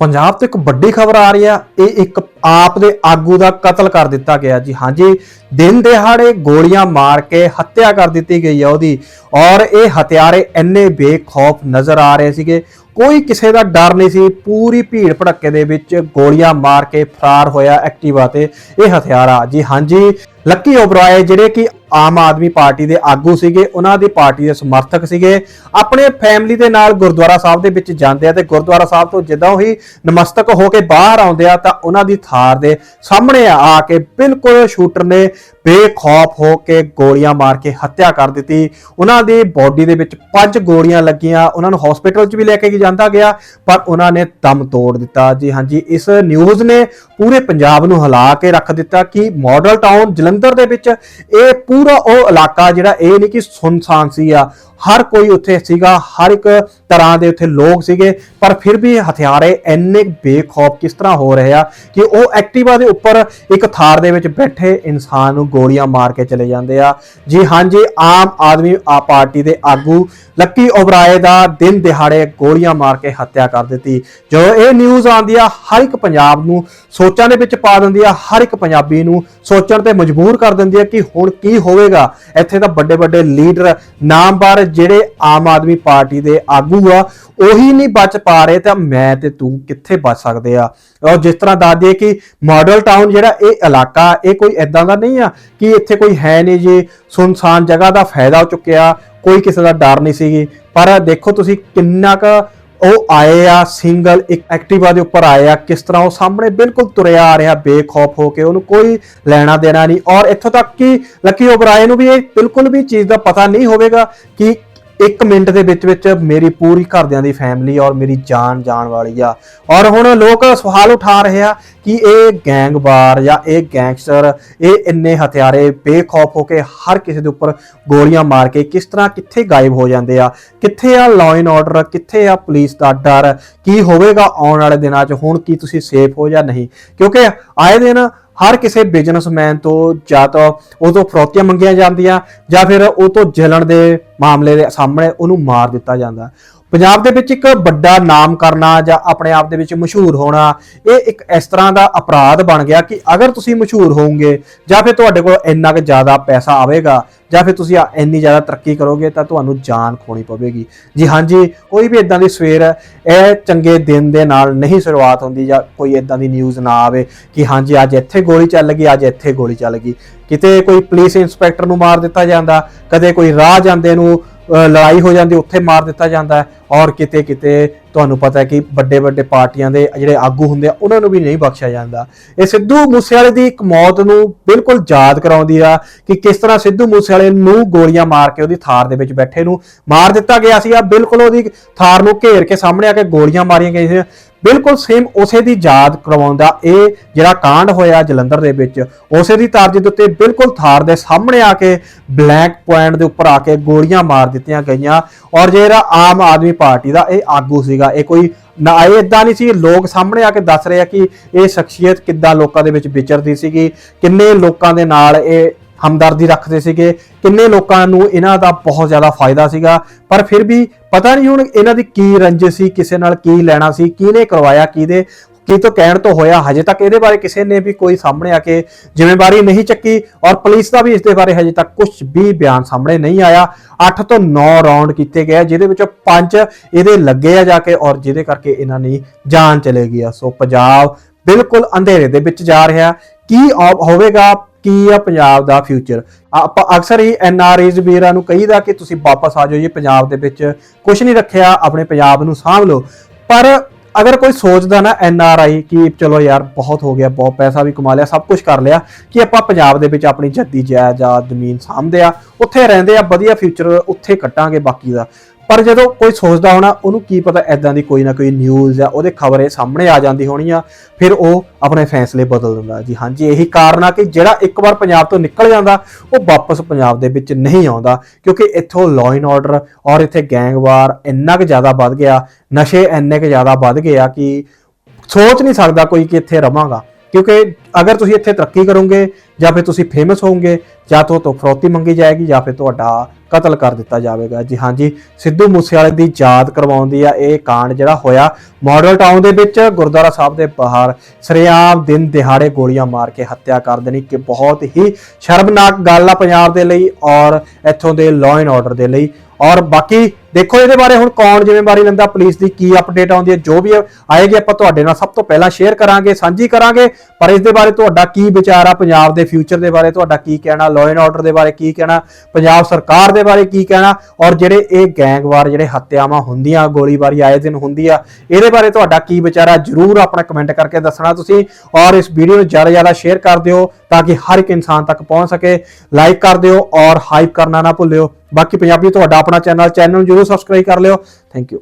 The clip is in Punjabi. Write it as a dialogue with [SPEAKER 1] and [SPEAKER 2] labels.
[SPEAKER 1] ਪੰਜਾਬ ਤੋਂ ਇੱਕ ਵੱਡੀ ਖਬਰ ਆ ਰਹੀ ਆ, ਇਹ ਇੱਕ ਆਪ ਦੇ ਆਗੂ ਦਾ ਕਤਲ ਕਰ ਦਿੱਤਾ ਗਿਆ ਜੀ। ਹਾਂਜੀ, ਦਿਨ ਦਿਹਾੜੇ ਗੋਲੀਆਂ ਮਾਰ ਕੇ ਹੱਤਿਆ ਕਰ ਦਿੱਤੀ ਗਈ ਆ ਉਹਦੀ ਔਰ ਇਹ ਹਥਿਆਰੇ ਇੰਨੇ ਬੇਖੌਫ ਨਜ਼ਰ ਆ ਰਹੇ ਸੀਗੇ। ਕੋਈ ਕਿਸੇ ਦਾ ਡਰ ਨਹੀਂ ਸੀ, ਪੂਰੀ ਭੀੜ ਭੜੱਕੇ ਦੇ ਵਿੱਚ ਗੋਲੀਆਂ ਮਾਰ ਕੇ ਫਰਾਰ ਹੋਇਆ ਐਕਟਿਵਾ ਤੇ ਇਹ ਹਥਿਆਰਾ। ਜੀ ਹਾਂਜੀ, ਲੱਕੀ ਓਬਰਾਏ, ਜਿਹੜੇ ਕਿ ਆਮ ਆਦਮੀ ਪਾਰਟੀ ਦੇ ਆਗੂ ਸੀਗੇ, ਉਹਨਾਂ ਦੀ ਪਾਰਟੀ ਦੇ ਸਮਰਥਕ ਸੀਗੇ। ਆਪਣੇ ਫੈਮਿਲੀ ਦੇ ਨਾਲ ਗੁਰਦੁਆਰਾ ਸਾਹਿਬ ਦੇ ਵਿੱਚ ਜਾਂਦੇ ਆ ਤੇ ਗੁਰਦੁਆਰਾ ਸਾਹਿਬ ਤੋਂ ਜਿੱਦਾਂ ਹੀ ਨਮਸਤਕ ਹੋ ਕੇ ਬਾਹਰ ਆਉਂਦੇ ਆ ਤਾਂ ਉਹਨਾਂ ਦੀ ਥਾਰ ਦੇ ਸਾਹਮਣੇ ਆ ਕੇ ਬਿਲਕੁਲ ਸ਼ੂਟਰ ਨੇ ਬੇਖੌਫ ਹੋ ਕੇ ਗੋਲੀਆਂ ਮਾਰ ਕੇ ਹੱਤਿਆ ਕਰ ਦਿੱਤੀ। ਉਹਨਾਂ ਦੀ ਬਾਡੀ ਦੇ ਵਿੱਚ ਪੰਜ ਗੋਲੀਆਂ ਲੱਗੀਆਂ। ਉਹਨਾਂ ਨੂੰ ਹਸਪੀਟਲ 'ਚ ਵੀ ਲੈ ਕੇ ਜਾਂਦਾ ਗਿਆ, ਪਰ ਉਹਨਾਂ ਨੇ ਦਮ ਤੋੜ ਦਿੱਤਾ। ਜੀ ਹਾਂਜੀ ਇਸ ਨਿਊਜ਼ ਨੇ ਪੂਰੇ ਪੰਜਾਬ ਨੂੰ ਹਿਲਾ ਕੇ ਰੱਖ ਦਿੱਤਾ ਕਿ ਮਾਡਲ ਟਾਊਨ ਜਲੰਧਰ ਦੇ ਵਿੱਚ ਇਹ ਪੂਰਾ ਉਹ ਇਲਾਕਾ ਜਿਹੜਾ ਇਹ ਨਹੀਂ ਕਿ ਸੁਨਸਾਨ ਸੀ ਆ। ਹਰ ਕੋਈ ਉੱਥੇ ਸੀਗਾ, ਹਰ ਇੱਕ ਤਰ੍ਹਾਂ ਦੇ ਉੱਥੇ ਲੋਕ ਸੀਗੇ, ਪਰ ਫਿਰ ਵੀ ਹਥਿਆਰੇ ਇੰਨੇ ਬੇਖੌਫ ਕਿਸ ਤਰ੍ਹਾਂ ਹੋ ਰਹੇ ਆ ਕਿ ਉਹ ਐਕਟਿਵਾ ਦੇ ਉੱਪਰ ਇੱਕ ਥਾਰ ਦੇ ਵਿੱਚ ਬੈਠੇ ਇਨਸਾਨ ਨੂੰ ਗੋਲੀਆਂ ਮਾਰ ਕੇ ਚਲੇ ਜਾਂਦੇ ਆ। ਜੀ ਹਾਂਜੀ ਆਮ ਆਦਮੀ ਆ ਪਾਰਟੀ ਦੇ ਆਗੂ ਲੱਕੀ ਓਬਰਾਏ ਦਾ ਦਿਨ ਦਿਹਾੜੇ ਗੋਲੀਆਂ ਮਾਰ ਕੇ ਹੱਤਿਆ ਕਰ ਦਿੱਤੀ। ਜਦੋਂ ਇਹ ਨਿਊਜ਼ ਆਉਂਦੀ ਆ, ਹਰ ਇੱਕ ਪੰਜਾਬ ਨੂੰ ਸੋਚਾਂ ਦੇ ਵਿੱਚ ਪਾ ਦਿੰਦੀ ਆ, ਹਰ ਇੱਕ ਪੰਜਾਬੀ ਨੂੰ ਸੋਚਣ ਤੇ ਮਜਬੂਰ ਕਰ ਦਿੰਦੀ ਆ ਕਿ ਹੁਣ ਕੀ ਹੋਵੇਗਾ। ਇੱਥੇ ਤਾਂ ਵੱਡੇ ਵੱਡੇ ਲੀਡਰ, ਨਾਮਵਰ ਜਿਹੜੇ ਆਮ ਆਦਮੀ ਪਾਰਟੀ ਦੇ ਆਗੂ ਆ ਉਹੀ ਨਹੀਂ ਬਚ ਪਾ ਰਹੇ ਤਾਂ ਮੈਂ ਤੇ ਤੂੰ ਕਿੱਥੇ ਬਚ ਸਕਦੇ ਆ? ਔਰ ਜਿਸ ਤਰ੍ਹਾਂ ਦੱਸ ਦਈਏ ਕਿ ਮਾਡਲ ਟਾਊਨ ਜਿਹੜਾ ਇਹ ਇਲਾਕਾ, ਇਹ ਕੋਈ ਐਦਾਂ ਦਾ ਨਹੀਂ ਆ ਕਿ ਇੱਥੇ ਕੋਈ ਹੈ ਨਹੀਂ ਜੀ, ਸੁਨਸਾਨ ਜਗ੍ਹਾ ਦਾ ਫਾਇਦਾ ਚੁੱਕਿਆ, ਕੋਈ ਕਿਸੇ ਦਾ ਡਰ ਨਹੀਂ ਸੀਗੀ ਪਰ ਦੇਖੋ ਤੁਸੀਂ ਕਿੰਨਾ ਕੁ ਉਹ ਆਏ ਆ ਸਿੰਗਲ ਇੱਕ ਐਕਟਿਵਾ ਦੇ ਉੱਪਰ ਆਏ ਆ, ਕਿਸ ਤਰ੍ਹਾਂ ਉਹ ਸਾਹਮਣੇ ਬਿਲਕੁਲ ਤੁਰਿਆ ਆ ਰਿਹਾ, ਬੇਖੌਫ ਹੋ ਕੇ ਉਹਨੂੰ ਕੋਈ ਲੈਣਾ ਦੇਣਾ ਨਹੀਂ। ਔਰ ਇੱਥੋਂ ਤੱਕ ਕਿ ਲੱਕੀ ਓਬਰਾਏ ਨੂੰ ਵੀ ਇਹ ਬਿਲਕੁਲ ਵੀ ਚੀਜ਼ ਦਾ ਪਤਾ ਨਹੀਂ ਹੋਵੇਗਾ ਕਿ ਇੱਕ ਮਿੰਟ ਦੇ ਵਿੱਚ ਵਿੱਚ ਮੇਰੀ ਪੂਰੀ ਘਰਦਿਆਂ ਦੀ ਫੈਮਿਲੀ ਔਰ ਮੇਰੀ ਜਾਨ ਜਾਣ ਵਾਲੀ ਆ। ਔਰ ਹੁਣ ਲੋਕ ਸਵਾਲ ਉਠਾ ਰਹੇ ਆ ਕਿ ਇਹ ਗੈਂਗਵਾਰ ਜਾਂ ਇਹ ਗੈਂਗਸਟਰ ਇਹ ਇੰਨੇ ਹਥਿਆਰੇ ਬੇਖੌਫ ਹੋ ਕੇ ਹਰ ਕਿਸੇ ਦੇ ਉੱਪਰ ਗੋਲੀਆਂ ਮਾਰ ਕੇ ਕਿਸ ਤਰ੍ਹਾਂ ਕਿੱਥੇ ਗਾਇਬ ਹੋ ਜਾਂਦੇ ਆ? ਕਿੱਥੇ ਆ ਲਾਅ ਐਂਡ ਆਰਡਰ ਕਿੱਥੇ ਆ ਪੁਲਿਸ ਦਾ ਡਰ? ਕੀ ਹੋਵੇਗਾ ਆਉਣ ਵਾਲੇ ਦਿਨਾਂ 'ਚ? ਹੁਣ ਕੀ ਤੁਸੀਂ ਸੇਫ ਹੋ ਜਾਂ ਨਹੀਂ? ਕਿਉਂਕਿ ਆਏ ਦਿਨ ਹਰ ਕਿਸੇ ਬਿਜ਼ਨਸਮੈਨ ਤੋਂ ਜਾਂ ਤਾਂ ਉਹ ਤੋਂ ਫਰੋਤੀਆਂ ਮੰਗੀਆਂ ਜਾਂਦੀਆਂ ਜਾਂ ਫਿਰ ਉਹ ਤੋਂ ਜਲਣ ਦੇ ਮਾਮਲੇ ਦੇ ਸਾਹਮਣੇ ਉਹਨੂੰ ਮਾਰ ਦਿੱਤਾ ਜਾਂਦਾ। ਪੰਜਾਬ ਦੇ ਵਿੱਚ ਇੱਕ ਵੱਡਾ ਨਾਮ ਕਰਨਾ ਜਾਂ ਆਪਣੇ ਆਪ ਦੇ ਵਿੱਚ ਮਸ਼ਹੂਰ ਹੋਣਾ, ਇਹ ਇੱਕ ਇਸ ਤਰ੍ਹਾਂ ਦਾ ਅਪਰਾਧ ਬਣ ਗਿਆ ਕਿ ਅਗਰ ਤੁਸੀਂ ਮਸ਼ਹੂਰ ਹੋਵੋਗੇ ਜਾਂ ਫਿਰ ਤੁਹਾਡੇ ਕੋਲ ਇੰਨਾ ਕੁ ਜ਼ਿਆਦਾ ਪੈਸਾ ਆਵੇਗਾ ਜਾਂ ਫਿਰ ਤੁਸੀਂ ਇੰਨੀ ਜ਼ਿਆਦਾ ਤਰੱਕੀ ਕਰੋਗੇ ਤਾਂ ਤੁਹਾਨੂੰ ਜਾਨ ਖੋਣੀ ਪਵੇਗੀ। ਜੀ ਹਾਂਜੀ ਕੋਈ ਵੀ ਇਦਾਂ ਦੀ ਸਵੇਰ ਇਹ ਚੰਗੇ ਦਿਨ ਦੇ ਨਾਲ ਨਹੀਂ ਸ਼ੁਰੂਆਤ ਹੁੰਦੀ ਜਾਂ ਕੋਈ ਇਦਾਂ ਦੀ ਨਿਊਜ਼ ਨਾ ਆਵੇ ਕਿ ਹਾਂਜੀ ਅੱਜ ਇੱਥੇ ਗੋਲੀ ਚੱਲ ਗਈ, ਅੱਜ ਇੱਥੇ ਗੋਲੀ ਚੱਲ ਗਈ। ਕਿਤੇ ਕੋਈ ਪੁਲਿਸ ਇੰਸਪੈਕਟਰ ਨੂੰ ਮਾਰ ਦਿੱਤਾ ਜਾਂਦਾ, ਕਦੇ ਕੋਈ ਰਾਹ ਜਾਂਦੇ ਨੂੰ ਲੜਾਈ ਹੋ ਜਾਂਦੀ, ਉੱਥੇ ਮਾਰ ਦਿੱਤਾ ਜਾਂਦਾ ਔਰ ਕਿਤੇ ਕਿਤੇ ਤੁਹਾਨੂੰ ਪਤਾ ਹੈ ਕਿ ਵੱਡੇ ਵੱਡੇ ਪਾਰਟੀਆਂ ਦੇ ਜਿਹੜੇ ਆਗੂ ਹੁੰਦੇ ਆ, ਉਹਨਾਂ ਨੂੰ ਵੀ ਨਹੀਂ ਬਖਸ਼ਿਆ ਜਾਂਦਾ। ਇਹ ਸਿੱਧੂ ਮੂਸੇਵਾਲੇ ਦੀ ਇੱਕ ਮੌਤ ਨੂੰ ਬਿਲਕੁਲ ਯਾਦ ਕਰਾਉਂਦੀ ਆ ਕਿ ਕਿਸ ਤਰ੍ਹਾਂ ਸਿੱਧੂ ਮੂਸੇਵਾਲੇ ਨੂੰ ਗੋਲੀਆਂ ਮਾਰ ਕੇ ਉਹਦੀ ਥਾਰ ਦੇ ਵਿੱਚ ਬੈਠੇ ਨੂੰ ਮਾਰ ਦਿੱਤਾ ਗਿਆ ਸੀ। ਆ ਬਿਲਕੁਲ ਉਹਦੀ ਥਾਰ ਨੂੰ ਘੇਰ ਕੇ ਸਾਹਮਣੇ ਆ ਕੇ ਗੋਲੀਆਂ ਮਾਰੀਆਂ ਗਈਆਂ ਸੀ। ਬਿਲਕੁਲ ਸੇਮ ਉਸੇ ਦੀ ਯਾਦ ਕਰਵਾਉਂਦਾ। ਇਹ ਜਿਹੜਾ ਕਾਂਡ ਹੋਇਆ ਜਲੰਧਰ ਦੇ ਵਿੱਚ, ਉਸੇ ਦੀ ਤਰਜ਼ ਦੇ ਉੱਤੇ ਬਿਲਕੁਲ ਥਾਰ ਦੇ ਸਾਹਮਣੇ ਆ ਕੇ ਬਲੈਕ ਪੁਆਇੰਟ ਦੇ ਉੱਪਰ ਆ ਕੇ ਗੋਲੀਆਂ ਮਾਰ ਦਿੱਤੀਆਂ ਗਈਆਂ। ਔਰ ਜਿਹੜਾ ਆਮ ਆਦਮੀ ਪਾਰਟੀ ਦਾ ਇਹ ਆਗੂ ਸੀਗਾ, ਇਹ ਕੋਈ ਨਾ ਇਹ ਇਦਾਂ ਨਹੀਂ ਸੀ, ਲੋਕ ਸਾਹਮਣੇ ਆ ਕੇ ਦੱਸ ਰਹੇ ਆ ਕਿ ਇਹ ਸ਼ਖਸੀਅਤ ਕਿੱਦਾਂ ਲੋਕਾਂ ਦੇ ਵਿੱਚ ਵਿਚਰਦੀ ਸੀਗੀ, ਕਿੰਨੇ ਲੋਕਾਂ ਦੇ ਨਾਲ ਇਹ ਹਮਦਰਦੀ ਰੱਖਦੇ ਸੀਗੇ। ਕਿੰਨੇ ਲੋਕਾਂ ਨੂੰ ਇਹਨਾਂ ਦਾ ਬਹੁਤ ਜ਼ਿਆਦਾ ਫਾਇਦਾ ਸੀਗਾ। ਪਰ ਫਿਰ ਵੀ ਪਤਾ ਨਹੀਂ ਹੁਣ ਇਹਨਾਂ ਦੀ ਕੀ ਰੰਜਿਸ਼ ਸੀ, ਕਿਸੇ ਨਾਲ ਕੀ ਲੈਣਾ ਸੀ, ਕਿਹਨੇ ਕਰਵਾਇਆ ਕਿਹਦੇ, ਕੀ ਤੋਂ ਕਹਿਣ ਤੋਂ ਹੋਇਆ, ਹਜੇ ਤੱਕ ਇਹਦੇ ਬਾਰੇ ਕਿਸੇ ਨੇ ਵੀ ਕੋਈ ਸਾਹਮਣੇ ਆ ਕੇ ਜ਼ਿੰਮੇਵਾਰੀ ਨਹੀਂ ਚੱਕੀ ਔਰ ਪੁਲਿਸ ਦਾ ਵੀ ਇਸ ਦੇ ਬਾਰੇ ਹਜੇ ਤੱਕ ਕੁਝ ਵੀ ਬਿਆਨ ਸਾਹਮਣੇ ਨਹੀਂ ਆਇਆ। 8 ਤੋਂ 9 ਰਾਉਂਡ ਕੀਤੇ ਗਏ ਜਿਹਦੇ ਵਿੱਚੋਂ 5 ਇਹਦੇ ਲੱਗੇ ਆ ਜਾ ਕੇ ਔਰ ਜਿਹਦੇ ਕਰਕੇ ਇਹਨਾਂ ਦੀ ਜਾਨ ਚਲੇ ਗਈ ਆ। ਸੋ ਪੰਜਾਬ ਬਿਲਕੁਲ ਅੰਧੇਰੇ ਦੇ ਵਿੱਚ ਜਾ ਰਿਹਾ। ਕੀ ਆ- ਹੋਵੇਗਾ? ਕੀ ਆ ਪੰਜਾਬ ਦਾ ਫਿਊਚਰ ਆਪਾਂ ਅਕਸਰ ਹੀ ਐਨ ਐਨਆਰਆਈਜ਼ ਵੀਰਾਂ ਨੂੰ ਕਹੀਦਾ ਕਿ ਤੁਸੀਂ ਵਾਪਸ ਆ ਜਾਓ ਜੀ ਪੰਜਾਬ ਦੇ ਵਿੱਚ। ਕੁਝ ਨਹੀਂ ਰੱਖਿਆ, ਆਪਣੇ ਪੰਜਾਬ ਨੂੰ ਸਾਂਭ ਲਓ। ਪਰ ਅਗਰ ਕੋਈ ਸੋਚਦਾ ਨਾ ਐਨ ਆਰ ਆਈ ਕਿ ਚਲੋ ਯਾਰ ਬਹੁਤ ਹੋ ਗਿਆ, ਬਹੁਤ ਪੈਸਾ ਵੀ ਕਮਾ ਲਿਆ, ਸਭ ਕੁਝ ਕਰ ਲਿਆ, ਕਿ ਆਪਾਂ ਪੰਜਾਬ ਦੇ ਵਿੱਚ ਆਪਣੀ ਜੱਦੀ, ਜਾਇਦਾਦ, ਜ਼ਮੀਨ ਸਾਂਭਦੇ ਆ, ਉੱਥੇ ਰਹਿੰਦੇ ਆ, ਵਧੀਆ ਫਿਊਚਰ ਉੱਥੇ ਕੱਟਾਂਗੇ ਬਾਕੀ ਦਾ। ਪਰ ਜਦੋਂ ਕੋਈ ਸੋਚਦਾ ਹੋਣਾ, ਉਹਨੂੰ ਕੀ ਪਤਾ ਐਦਾਂ ਦੀ ਕੋਈ ਨਾ ਕੋਈ ਨਿਊਜ਼ ਆ ਉਹਦੇ ਖਬਰੇ ਸਾਹਮਣੇ ਆ ਜਾਂਦੀ ਹੋਣੀ ਆ, ਫਿਰ ਉਹ ਆਪਣੇ ਫੈਸਲੇ ਬਦਲ ਦਿੰਦਾ। ਜੀ ਹਾਂਜੀ ਇਹੀ ਕਾਰਨ ਆ ਕਿ ਜਿਹੜਾ ਇੱਕ ਵਾਰ ਪੰਜਾਬ ਤੋਂ ਨਿਕਲ ਜਾਂਦਾ, ਉਹ ਵਾਪਸ ਪੰਜਾਬ ਦੇ ਵਿੱਚ ਨਹੀਂ ਆਉਂਦਾ, ਕਿਉਂਕਿ ਇੱਥੋਂ ਲਾਅ ਐਂਡ ਆਰਡਰ ਔਰ ਇੱਥੇ ਗੈਂਗਵਾਰ ਇੰਨਾ ਕੁ ਜ਼ਿਆਦਾ ਵੱਧ ਗਿਆ, ਨਸ਼ੇ ਇੰਨੇ ਕੁ ਜ਼ਿਆਦਾ ਵੱਧ ਗਏ ਆ ਕਿ ਸੋਚ ਨਹੀਂ ਸਕਦਾ ਕੋਈ ਕਿ ਇੱਥੇ ਰਵਾਂਗਾ, ਕਿਉਂਕਿ ਅਗਰ ਤੁਸੀਂ ਇੱਥੇ ਤਰੱਕੀ ਕਰੋਗੇ, ਜਾਂ ਫਿਰ ਤੁਸੀਂ ਫੇਮਸ ਹੋਵੋਗੇ, ਜਾਂ ਤੋਂ ਤੋਂ ਫਰੋਤੀ ਮੰਗੀ ਜਾਏਗੀ, ਜਾਂ ਫਿਰ ਤੁਹਾਡਾ ਕਤਲ ਕਰ ਦਿੱਤਾ ਜਾਵੇਗਾ। ਜੀ ਹਾਂਜੀ ਸਿੱਧੂ ਮੂਸੇਵਾਲੇ ਦੀ ਯਾਦ ਕਰਵਾਉਣ ਦੀ ਆ ਇਹ ਕਾਂਡ ਜਿਹੜਾ ਹੋਇਆ ਮਾਡਲ ਟਾਊਨ ਦੇ ਵਿੱਚ, ਗੁਰਦੁਆਰਾ ਸਾਹਿਬ ਦੇ ਬਾਹਰ ਸਰਿਆਮ ਦਿਨ ਦਿਹਾੜੇ ਗੋਲੀਆਂ ਮਾਰ ਕੇ ਹੱਤਿਆ ਕਰ ਦੇਣੀ, ਕਿ ਬਹੁਤ ਹੀ ਸ਼ਰਮਨਾਕ ਗੱਲ ਆ ਪੰਜਾਬ ਦੇ ਲਈ ਔਰ ਇੱਥੋਂ ਦੇ ਲਾਅ ਐਂਡ ਆਰਡਰ ਦੇ ਲਈ। ਔਰ ਬਾਕੀ ਦੇਖੋ ਇਹਦੇ ਬਾਰੇ ਹੁਣ ਕੌਣ ਜ਼ਿੰਮੇਵਾਰੀ ਲੈਂਦਾ, ਪੁਲਿਸ ਦੀ ਕੀ ਅਪਡੇਟ ਆਉਂਦੀ ਹੈ, ਜੋ ਵੀ ਆਏਗੀ ਆਪਾਂ ਤੁਹਾਡੇ ਨਾਲ ਸਭ ਤੋਂ ਪਹਿਲਾਂ ਸ਼ੇਅਰ ਕਰਾਂਗੇ, ਸਾਂਝੀ ਕਰਾਂਗੇ, ਪਰ ਇਸ ਦੇ ਬਾਰੇ ਬਾਰੇ ਤੁਹਾਡਾ ਕੀ ਵਿਚਾਰ ਆ? ਪੰਜਾਬ ਦੇ ਫਿਊਚਰ ਦੇ ਬਾਰੇ ਤੁਹਾਡਾ ਕੀ ਕਹਿਣਾ? ਲਾਅ ਐਂਡ ਆਰਡਰ ਦੇ ਬਾਰੇ ਕੀ ਕਹਿਣਾ? ਪੰਜਾਬ ਸਰਕਾਰ ਦੇ ਬਾਰੇ ਕੀ ਕਹਿਣਾ? ਔਰ ਜਿਹੜੇ ਇਹ ਗੈਂਗਵਾਰ ਜਿਹੜੇ ਹੱਤਿਆਵਾਂ ਹੁੰਦੀਆਂ, ਗੋਲੀਬਾਰੀ ਆਏ ਦਿਨ ਹੁੰਦੀ ਆ, ਇਹਦੇ ਬਾਰੇ ਤੁਹਾਡਾ ਕੀ ਵਿਚਾਰ ਆ? ਜਰੂਰ ਆਪਣਾ ਕਮੈਂਟ ਕਰਕੇ ਦੱਸਣਾ ਤੁਸੀਂ। ਔਰ ਇਸ ਵੀਡੀਓ ਨੂੰ ਜ਼ਿਆਦਾ ਜ਼ਿਆਦਾ ਸ਼ੇਅਰ ਕਰ ਦਿਓ ਤਾਂ ਕਿ ਹਰ ਇੱਕ ਇਨਸਾਨ ਤੱਕ ਪਹੁੰਚ ਸਕੇ। ਲਾਈਕ ਕਰ ਦਿਓ ਔਰ ਹਾਈਪ ਕਰਨਾ ਨਾ ਭੁੱਲਿਓ। ਬਾਕੀ ਪੰਜਾਬੀ ਤੁਹਾਡਾ ਆਪਣਾ ਚੈਨਲ ਚੈਨਲ ਨੂੰ ਜਰੂਰ ਸਬਸਕ੍ਰਾਈਬ ਕਰ ਲਿਓ। Thank you